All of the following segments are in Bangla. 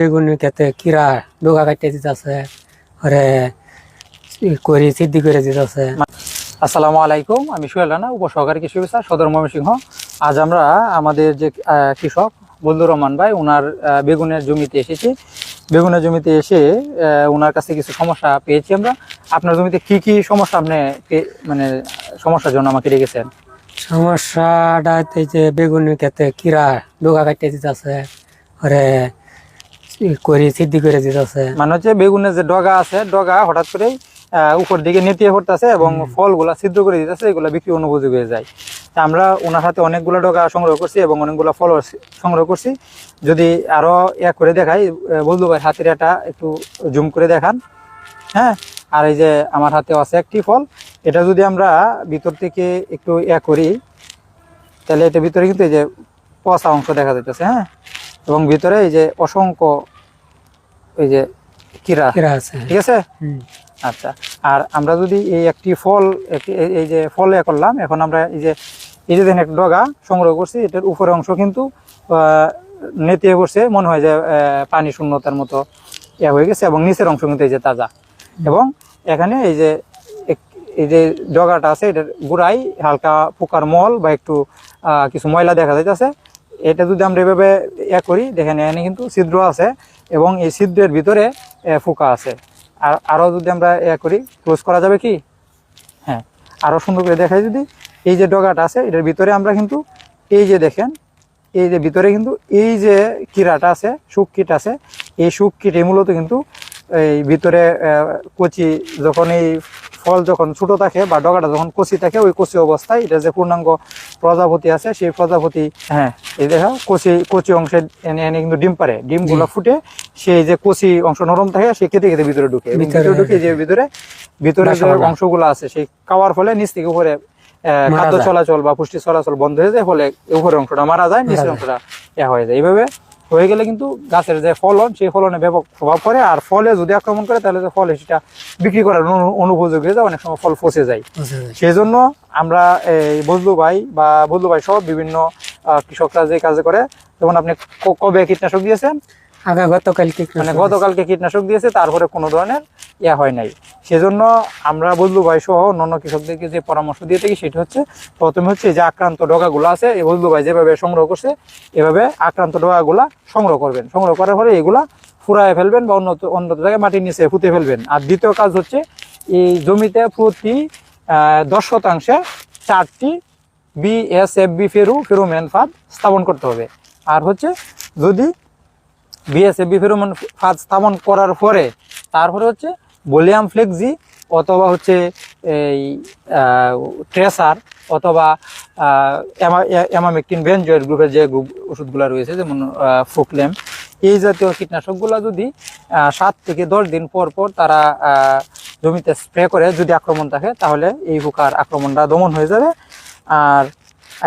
বেগুনের ক্ষেত্রে কিরা ডোকা কাটতে দিতেছে ওরে ই করি সিদ্ধি করে দিতেছে। আসসালামু আলাইকুম আমি সোহেল রানা উপসহকারী কৃষি অফিসার সদর ময়মনসিংহ। আজ আমরা আমাদের যে কৃষক বন্ধু রহমান ভাই ওনার বেগুনের জমিতে এসেছি। বেগুনের জমিতে এসে ওনার কাছে কিছু সমস্যা পেয়েছি আমরা। আপনার জমিতে কি কি সমস্যা আপনি মানে সমস্যার জন্য আমাকে রেখেছেন সমস্যাটা যে বেগুনের ক্ষেত্রে কিরা ডোকা কাটতে দিতেছে ওরে ই করি সিদ্ধি করে দিতেছে। মানে হচ্ছে বেগুনের যে ডগা আছে ডগা হঠাৎ উপর দিকে নেতিয়ে পড়তেছে এবং ফলগুলা ছিদ্র করে দিতেছে এগুলো বিক্রি অনুপযোগী হয়ে যায়। তা আমরা ওনার হাতে অনেকগুলো ডগা সংগ্রহ করছি এবং অনেকগুলো ফল সংগ্রহ করছি। যদি আরও এক করে দেখাই বলদু ভাই হাতের এটা একটু জুম করে দেখান। হ্যাঁ আর এই যে আমার হাতে আছে একটি ফল এটা যদি আমরা ভিতর থেকে একটু এক করি তাহলে এটা ভিতরে কিন্তু এই যে পচা অংশ দেখা যাইতেছে হ্যাঁ। এবং ভিতরে এই যে অসংখ্য এই যে কিরা। কিরা আছে ঠিক আছে? আচ্ছা আর আমরা যদি এই একটি ফল এই- যে ফল এ করলাম এখন আমরা এই যে এই যে একটা ডগা সংগ্রহ করছি এটার উপরের অংশ কিন্তু নেতিয়ে পড়ছে মনে হয় যে পানি শূন্যতার মতো ইয়া হয়ে গেছে এবং নিচের অংশ কিন্তু এই যে তাজা। এবং এখানে এই যে এই যে ডগাটা আছে এটার গোড়ায় হালকা পোকার মল বা একটু আহ, কিছু ময়লা দেখা যাইতেছে এটা যদি আমরা এভাবে ইয়া করি, দেখেন এখানে কিন্তু ছিদ্র আছে এবং এই ছিদ্রের ভিতরে পোকা আছে। আর আরও যদি আমরা ইয়া করি, ক্লোজ করা যাবে কি? হ্যাঁ আরও সুন্দর করে দেখাই যদি। এই যে ডগাটা আছে, এটার ভিতরে আমরা কিন্তু এই যে দেখেন, এই যে ভিতরে কিন্তু এই যে কিরাটা আছে সুখ কিট আছে, এই সুখ কিটে মূলত কিন্তু এই ভিতরে কচি যখন এই ফল যখন ছোট থাকে বা ডগাটা যখন কচি থাকে ওই কচি অবস্থায় এটা যে পূর্ণাঙ্গ প্রজাপতি আছে সেই প্রজাপতি হ্যাঁ। এই দেখো কচি কচি অংশে এনে এনে কিন্তু ডিম পারে ডিমগুলো ফুটে সেই যে কচি অংশ নরম থাকে সে খেতে খেতে ভিতরে ঢুকে। ভিতরে ঢুকে যে ভিতরে ভিতরে যে। অংশগুলো আছে সেই খাওয়ার ফলে নিচ থেকে উপরে আহ, খাদ্য চলাচল বা পুষ্টি চলাচল বন্ধ হয়ে যায় ফলে উপরের অংশটা মারা যায় নিচের অংশটা ইয়া হয়ে যায়। এইভাবে হয়ে গেলে কিন্তু গাছের যে ফলন সেই ফলনে ব্যাপক প্রভাব পড়ে। আর ফলে যদি আক্রমণ করে তাহলে যে ফলে সেটা বিক্রি করার অনুপযোগী হয়ে যায় অনেক সময় ফল ফসে যায়। সেই জন্য আমরা এই বজলু ভাই বা বজলু ভাই সহ বিভিন্ন কৃষকরা যে কাজ করে যেমন আপনি কবে কীটনাশক দিয়েছেন? আগা গতকাল কি মানে গতকালকে কীটনাশক দিয়েছে তারপরে কোনো ধরনের ইয়া হয় নাই। সেজন্য আমরা বজলু ভাই সহ অন্যান্য কৃষকদেরকে যে পরামর্শ দিয়ে থাকি সেটা হচ্ছে প্রথমে হচ্ছে যে আক্রান্ত ডগাগুলো আছে এই বজলু ভাই যেভাবে সংগ্রহ করছে এভাবে আক্রান্ত ডগাগুলা সংগ্রহ করবেন। সংগ্রহ করার পরে এগুলা ফুরায় ফেলবেন বা অন্য অন্য জায়গায় মাটির নিচে পুঁতে ফেলবেন। আর দ্বিতীয় কাজ হচ্ছে এই জমিতে প্রতি দশ শতাংশে চারটি বিএসএফবি ফেরু ফেরোমেন ফাঁদ স্থাপন করতে হবে। আর হচ্ছে যদি বিএসএফবি ফেরোমন ফাঁদ স্থাপন করার পরে, তারপরে হচ্ছে ভলিয়াম ফ্লেক্সি অথবা হচ্ছে এই ট্রেসার অথবা অ্যামামেকটিন বেনজয়েড গ্রুপের যে ওষুধগুলো রয়েছে, যেমন ফোকলেম, এই জাতীয় কীটনাশকগুলো যদি সাত থেকে দশ দিন পর পর তারা জমিতে স্প্রে করে যদি আক্রমণ থাকে, তাহলে এই পোকার আক্রমণটা দমন হয়ে যাবে। আর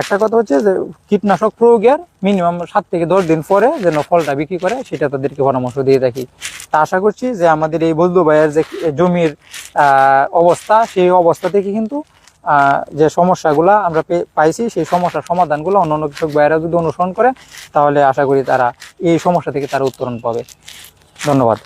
একটা কথা হচ্ছে যে কীটনাশক প্রয়োগের মিনিমাম সাত থেকে দশ দিন পরে যেন ফলটা বিক্রি করে, সেটা তাদেরকে পরামর্শ দিয়ে থাকি। তা আশা করছি যে আমাদের এই বৈদ্য ভাইয়ের যে জমির অবস্থা, সেই অবস্থা থেকে কিন্তু যে সমস্যাগুলা আমরা পাইছি, সেই সমস্যার সমাধানগুলো অন্যান্য কৃষক ভাইয়েরা যদি অনুসরণ করে তাহলে আশা করি তারা এই সমস্যা থেকে তারা উত্তরণ পাবে। ধন্যবাদ।